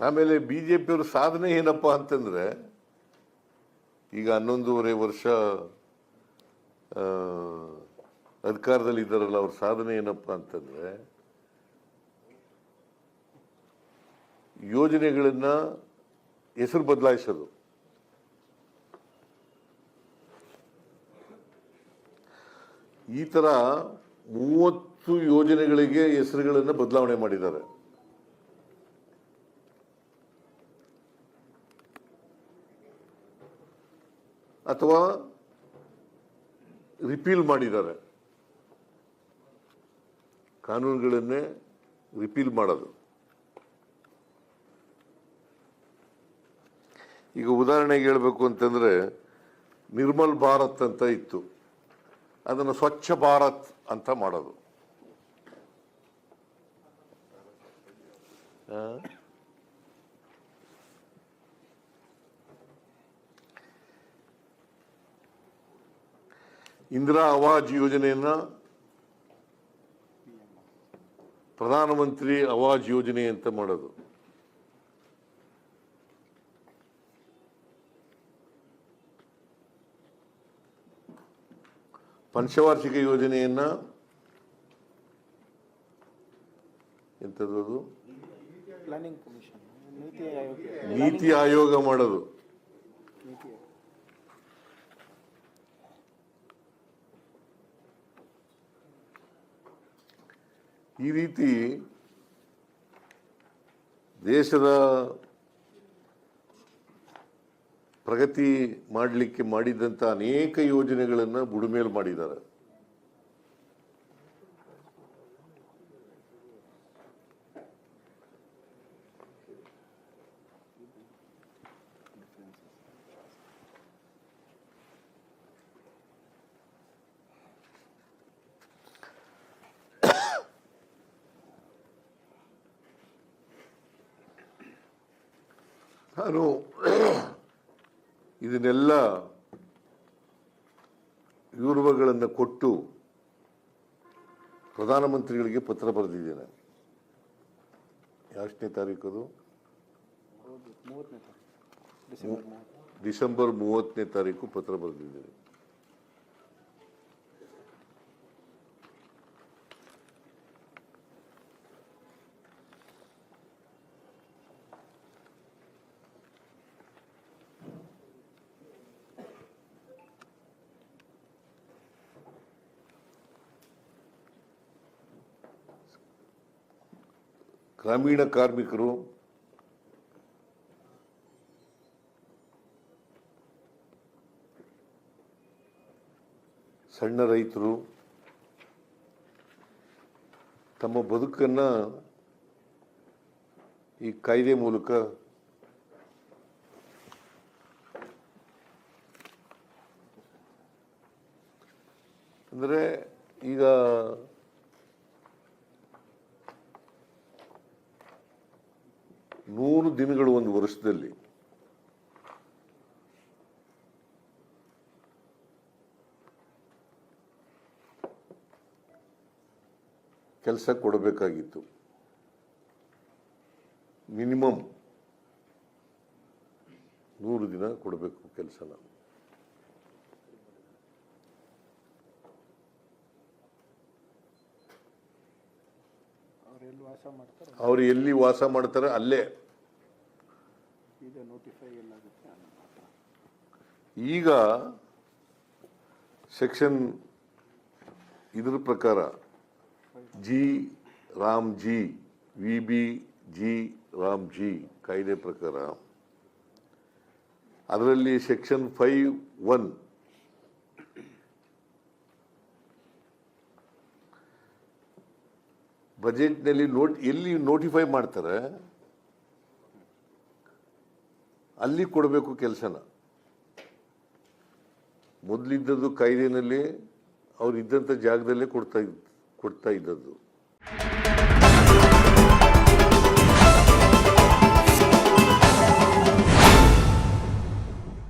ಆಮೇಲೆ B J ಪಿಯವ್ರ ಸಾಧನೆ ಏನಪ್ಪ ಅಂತಂದ್ರೆ, ಈಗ ಹನ್ನೊಂದೂವರೆ ವರ್ಷ ಅಧಿಕಾರದಲ್ಲಿ ಇದ್ದಾರಲ್ಲ ಅವ್ರ ಸಾಧನೆ ಏನಪ್ಪ ಅಂತಂದ್ರೆ, ಯೋಜನೆಗಳನ್ನ ಹೆಸರು ಬದಲಾಯಿಸೋದು. ಈ ತರ ಮೂವತ್ತು ಯೋಜನೆಗಳಿಗೆ ಹೆಸರುಗಳನ್ನು ಬದಲಾವಣೆ ಮಾಡಿದ್ದಾರೆ. ಅಥವಾ ರಿಪೀಲ್ ಮಾಡಿದ್ದಾರೆ. ಕಾನೂನುಗಳನ್ನೇ ರಿಪೀಲ್ ಮಾಡೋದು. ಈಗ ಉದಾಹರಣೆಗೆ ಹೇಳಬೇಕು ಅಂತಂದರೆ ನಿರ್ಮಲ್ ಭಾರತ್ ಅಂತ ಇತ್ತು. ಅದನ್ನು ಸ್ವಚ್ಛ ಭಾರತ್ ಅಂತ ಮಾಡೋದು. ಇಂದಿರಾ ಆವಾಜ್ ಯೋಜನೆಯನ್ನ ಪ್ರಧಾನಮಂತ್ರಿ ಆವಾಜ್ ಯೋಜನೆ ಅಂತ ಮಾಡೋದು. ಪಂಚವಾರ್ಷಿಕ ಯೋಜನೆಯನ್ನ ಎಂಥದ್ದು ನೀತಿ ಆಯೋಗ ಮಾಡೋದು. ಈ ರೀತಿ ದೇಶದ ಪ್ರಗತಿ ಮಾಡಲಿಕ್ಕೆ ಮಾಡಿದಂಥ ಅನೇಕ ಯೋಜನೆಗಳನ್ನು ಬುಡಮೇಲು ಮಾಡಿದ್ದಾರೆ. ನಾನು ಇದನ್ನೆಲ್ಲ ವಿವರಗಳನ್ನು ಕೊಟ್ಟು ಪ್ರಧಾನಮಂತ್ರಿಗಳಿಗೆ ಪತ್ರ ಬರೆದಿದ್ದೇನೆ. ಎಷ್ಟನೇ ತಾರೀಕು ಡಿಸೆಂಬರ್ ಮೂವತ್ತನೇ ತಾರೀಕು ಪತ್ರ ಬರೆದಿದ್ದೇನೆ. ಗ್ರಾಮೀಣ ಕಾರ್ಮಿಕರು ಸಣ್ಣ ರೈತರು ತಮ್ಮ ಬದುಕನ್ನು ಈ ಕಾಯ್ದೆ ಮೂಲಕ ಅಂದರೆ ಈಗ ನೂರು ದಿನಗಳು ಒಂದು ವರ್ಷದಲ್ಲಿ. ಕೆಲಸ ಕೊಡಬೇಕಾಗಿತ್ತು. ಮಿನಿಮಮ್ ನೂರು ದಿನ ಕೊಡಬೇಕು ಕೆಲಸನ. ಅವ್ರು ಎಲ್ಲಿ ವಾಸ ಮಾಡ್ತಾರೆ ಅಲ್ಲೇ. ಈಗ ಸೆಕ್ಷನ್ ಇದ್ರ ಪ್ರಕಾರ G RAM G V B G RAM G ಕಾಯ್ದೆ ಪ್ರಕಾರ ಅದರಲ್ಲಿ ಸೆಕ್ಷನ್ ಫೈವ್ ಒನ್ ಬಜೆಟ್ನಲ್ಲಿ ನೋಟ್, ಎಲ್ಲಿ ನೋಟಿಫೈ ಮಾಡ್ತಾರೆ, ಅಲ್ಲಿ ಕೊಡಬೇಕು ಕೆಲಸನ. ಮೊದಲಿದ್ದದ್ದು ಕಾಯ್ದೆನಲ್ಲಿ ಅವ್ರು ಇದ್ದಂಥ ಜಾಗದಲ್ಲೇ ಕೊಡ್ತಾ ಕೊಡ್ತಾ ಇದ್ದದ್ದು.